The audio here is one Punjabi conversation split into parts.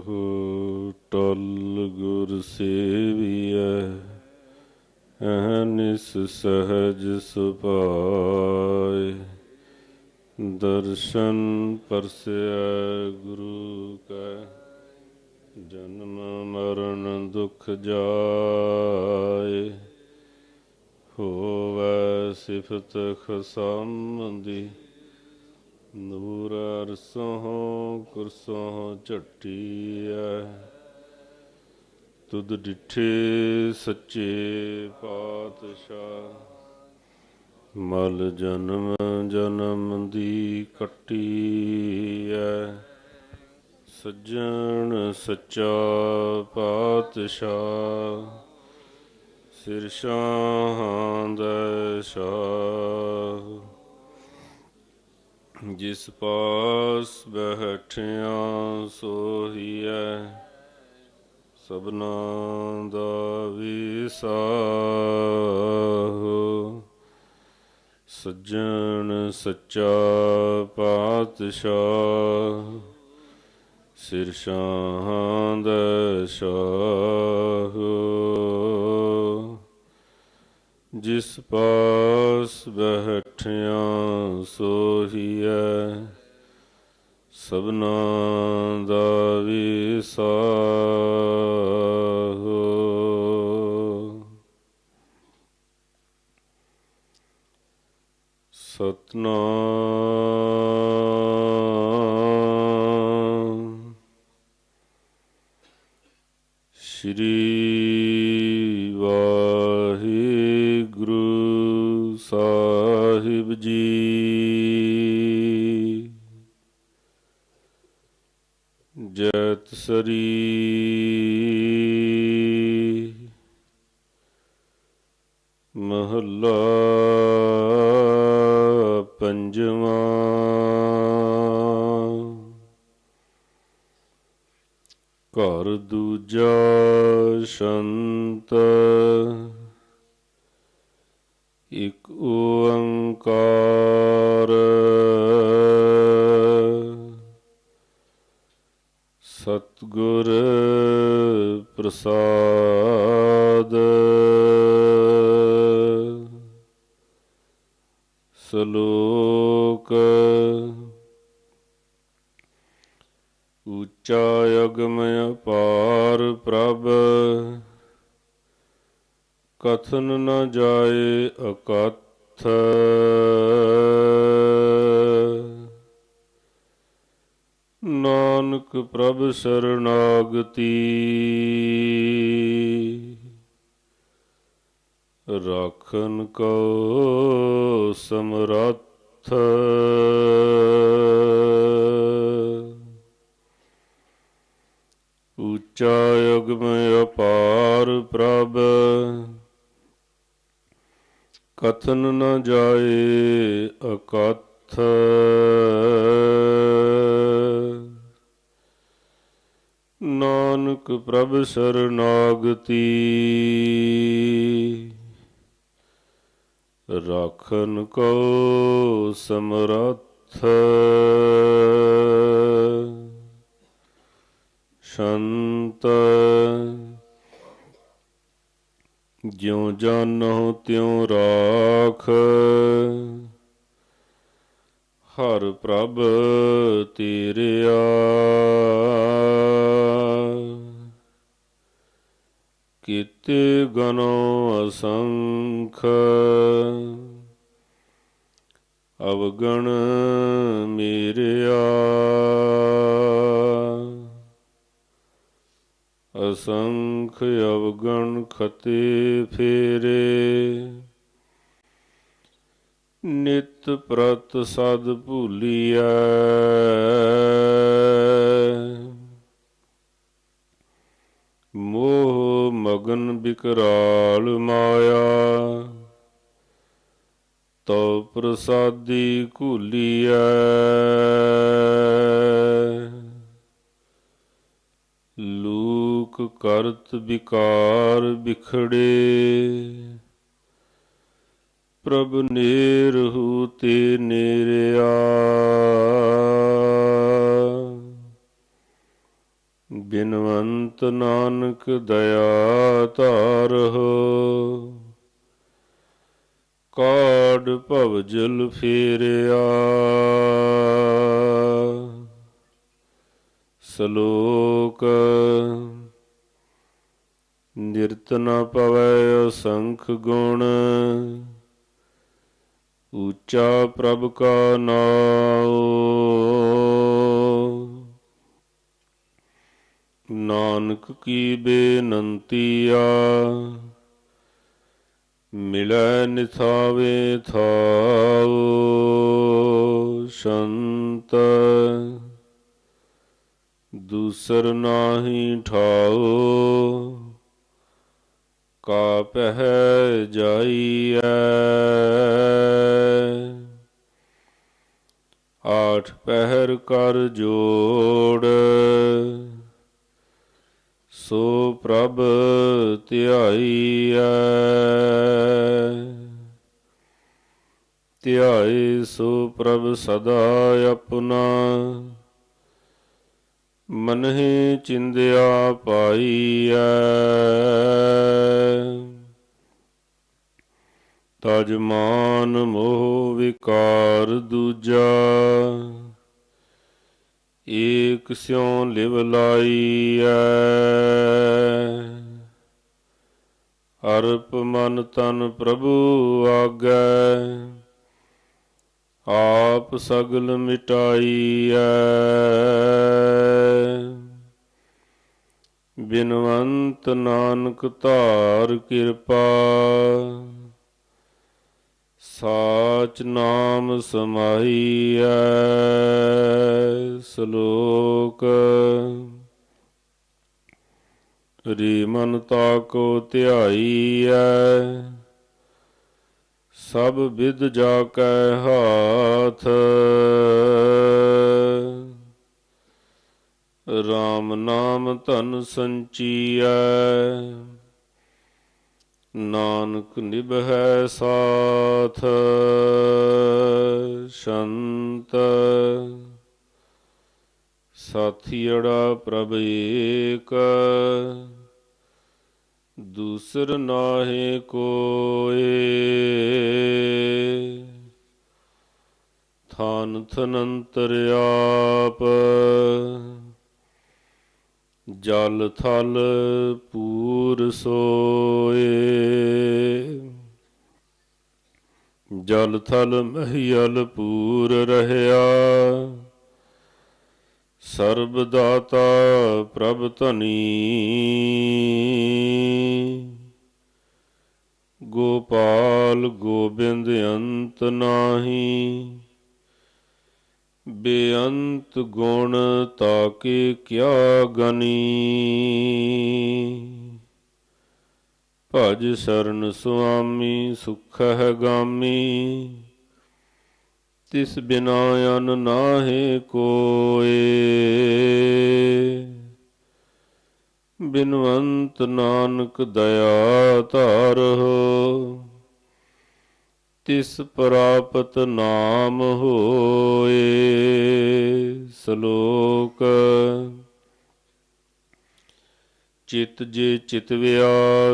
ਕਹੋ ਟਲ ਗੁਰ ਸੇਵੀਐ ਅਹਨਿਸ ਸਹਜ ਸੁਭਾਏ। ਦਰਸ਼ਨ ਪਰਸਿਆ ਗੁਰੂ ਕੈ, ਜਨਮ ਮਰਨ ਦੁਖ ਜਾਏ। ਹੋਵੈ ਸਿਫਤ ਖਸਮੰਦੀ ਨੂਰ ਅਰਸੋਂ ਕੁਰਸੋਂ ਝਟੀਐ ਤੁਧ ਡਿਠੇ ਸੱਚੇ ਪਾਤਸ਼ਾਹ। ਮਲ ਜਨਮ ਜਨਮ ਦੀ ਕੱਟੀਐ ਸੱਜਣ ਸੱਚਾ ਪਾਤਸ਼ਾਹ। ਸਿਰ ਸ਼ਾਹਾਂ ਦਾ ਸ਼ਾਹ ਜਿਸ ਪਾਸ ਬੈਠਿਆ ਸੋਹੀਐ, ਸਭਨਾ ਦਾ ਵਿਸਾਹੋ। ਸੱਜਣ ਸੱਚਾ ਪਾਤਸ਼ਾਹ ਸਿਰ ਸ਼ਾਹਾਂ ਦਾ ਸ਼ਾਹ। ਜਿਸ ਪਾਸ ਬੈਠਿਆ ਸੋਹੀਐ ਸਭਨਾ ਦਾ ਵਿਸਾਹੋ ਸਤਨਾਮ। ਸ਼੍ਰੀ ਜੈਤ ਸਰੀ। ਮਹੱਲਾ ਪੰਜਵਾਂ। ਘਰ ਦੂਜਾ ਸ਼ੰਤ ਸਤਗੁਰ ਪ੍ਰਸਾਦ। ਸਲੋਕ ਉੱਚਾ ਅਗਮ ਅਪਾਰ ਪ੍ਰਭ ਕਥਨ ਨ ਜਾਏ ਅਕਥ। ਨਾਨਕ ਪ੍ਰਭ ਸਰਨਾਗਤੀ। ਰਾਖਨ ਕੋ ਸਮਰੱਥ। ਉੱਚਾ ਅਗਮ ਅਪਾਰ ਪ੍ਰਭ। ਕਥਨ ਨ ਜਾਏ ਅਕਥ। ਨਾਨਕ ਪ੍ਰਭ ਸਰਨਾਗਤੀ। ਰਾਖਨ ਕੋ ਸਮਰੱਥ। ਸ਼ੰਤ। ਜਿਉ ਜਾਨੋ ਤਿਉ ਰਾਖ। ਹਰ ਪ੍ਰਭ ਤੇਰਿਆ। ਕੀਤੇ ਗਨੋ ਅਸੰਖ। ਅਵਗਣ ਮੇਰਿਆ। ਅਸੰਖ ਅਵਗਣ ਖਤੇ ਫੇਰੇ। ਨਿਤ ਪ੍ਰਤ ਸਦ ਭੂਲੀਐ। ਮੋ ਮਗਨ ਬਿਕਰਾਲ ਮਾਇਆ। ਤੋ ਪ੍ਰਸਾਦੀ ਘੂਲੀਐ। ਲੂਕ ਕਰਤ ਵਿਕਾਰ ਵਿਖੜੇ ਪ੍ਰਭ ਨੇਰਹੂ ਤੇ ਨੇਰਿਆ। ਬਿਨਵੰਤ ਨਾਨਕ ਦਇਆ ਧਾਰਹੁ। ਕਾੜ ਭਵਜਲ ਫੇਰਿਆ। ਸ਼ਲੋਕ, ਨਿਰਤ ਨ ਪਵੈ ਅਸੰਖ ਗੁਣ। ਉੱਚਾ ਪ੍ਰਭ ਕਾ ਨਾਮ ਨਾਨਕ ਕੀ ਬੇਨੰਤੀਆ ਮਿਲੈ ਨਿਥਾਵੇ ਥਾਉ ਸੰਤ, ਦੂਸਰ ਨਾਹੀ ਠਾਉ, ਕਾ ਪਹਿ ਜਾਈਐ। ਆਠ ਪਹਿਰ ਕਰ ਜੋੜ ਸੋ ਪ੍ਰਭ ਧਿਆਈਐ। ਧਿਆਏ ਸੋ ਪ੍ਰਭ ਸਦਾ ਆਪਣਾ। ਮਨਹਿ ਚਿੰਦਿਆ ਪਾਈਐ। ਤਜ ਮਾਨ ਮੋਹ ਵਿਕਾਰ ਦੂਜਾ। ਏਕ ਸਿਉ ਲਿਵ ਲਾਈਐ। ਅਰਪ ਮਨ ਤਨ ਪ੍ਰਭੂ ਆਗੈ, ਆਪ ਸਗਲ ਮਿਟਾਈਐ। ਬਿਨਵੰਤ ਨਾਨਕ ਧਾਰ ਕਿਰਪਾ, ਸਾਚ ਨਾਮ ਸਮਾਈਐ। ਸ਼ਲੋਕ। ਰੀ ਮਨ ਤਾਕੋ ਧਿਆਈਐ ਸਭ ਵਿਦ ਜਾ ਕੈ ਹਾਥ। RAM ਨਾਮ ਧਨ ਸੰਚੀਐ ਨਾਨਕ ਨਿਭੈ ਸਾਥ। ਸ਼ੰਤ ਸਾਥੀੜਾ ਪ੍ਰਭ ਏਕ, ਦੂਸਰ ਨਾਹੀ ਕੋਏ ਥਾਨ ਥਨੰਤਰ ਆਪ, ਜਲ ਥਲ ਪੂਰ ਸੋਏ ਜਲ ਥਲ ਮਹੀਲ ਪੂਰ ਰਹਿਆ। ਸਰਬ ਦਾਤਾ ਪ੍ਰਭ ਧਨੀ। ਗੋਪਾਲ ਗੋਬਿੰਦ ਅੰਤ ਨਾਹੀ। ਬੇਅੰਤ ਗੁਣ ਤਾਕੇ ਕਿਆ ਗਨੀ। ਭਜ ਸਰਨ ਸੁਆਮੀ ਸੁਖ ਹੈ ਗਾਮੀ। ਤਿਸ ਬਿਨਾ ਅਨ ਨਾਹੀ ਕੋਏ। ਬਿਨਵੰਤ ਨਾਨਕ ਦਇਆ ਧਾਰਹੁ, ਤਿਸ ਪ੍ਰਾਪਤ ਨਾਮ ਹੋਏ ਸ਼ਲੋਕ। ਚਿਤ ਜੇ ਚਿਤਵਿਆ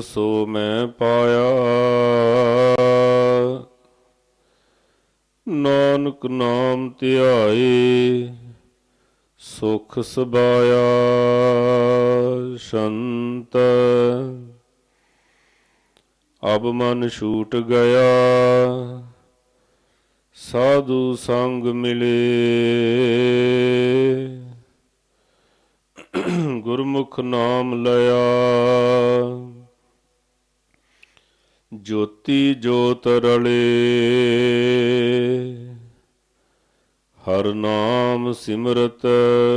ਸੋ ਮੈਂ ਪਾਇਆ। ਨਾਨਕ ਨਾਮ ਧਿਆਏ, ਸੁਖ ਸਬਾਇਆ ਸ਼ੰਤ। ਅਬ ਮਨ ਛੂਟ ਗਿਆ, ਸਾਧੂ ਸੰਗ ਮਿਲੇ। ਗੁਰਮੁਖ ਨਾਮ ਲਿਆ। ਜੋਤੀ ਜੋਤ ਰਲੇ। ਹਰ ਨਾਮ ਸਿਮਰਤ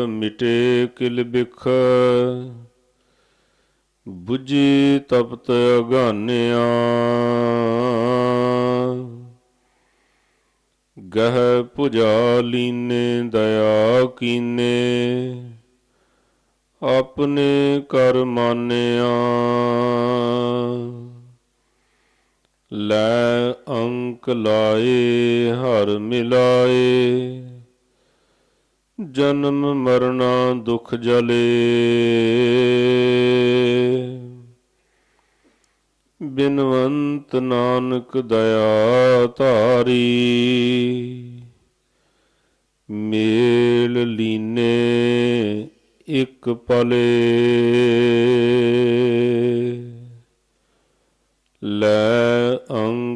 ਮਿਟੇ ਕਿਲ ਬਿਖ। 부ਜੀ ਤਪਤ ਅਗਾਨਿਆ। ਗਹਿ ਪੁਜਾ ਲੀਨੇ, ਦਇਆ ਕੀਨੇ। ਆਪਣੇ ਕਰ ਮਾਨਿਆ। ਲੈ ਅੰਕ ਲਾਏ, ਹਰ ਮਿਲਾਏ। ਜਨਮ ਮਰਨਾ ਦੁਖ ਜਲੇ। ਬਿਨਵੰਤ ਨਾਨਕ ਦਇਆ ਧਾਰੀ। ਮੇਲ ਲੀਨੇ ਇੱਕ ਪਲੇ। ਲੈ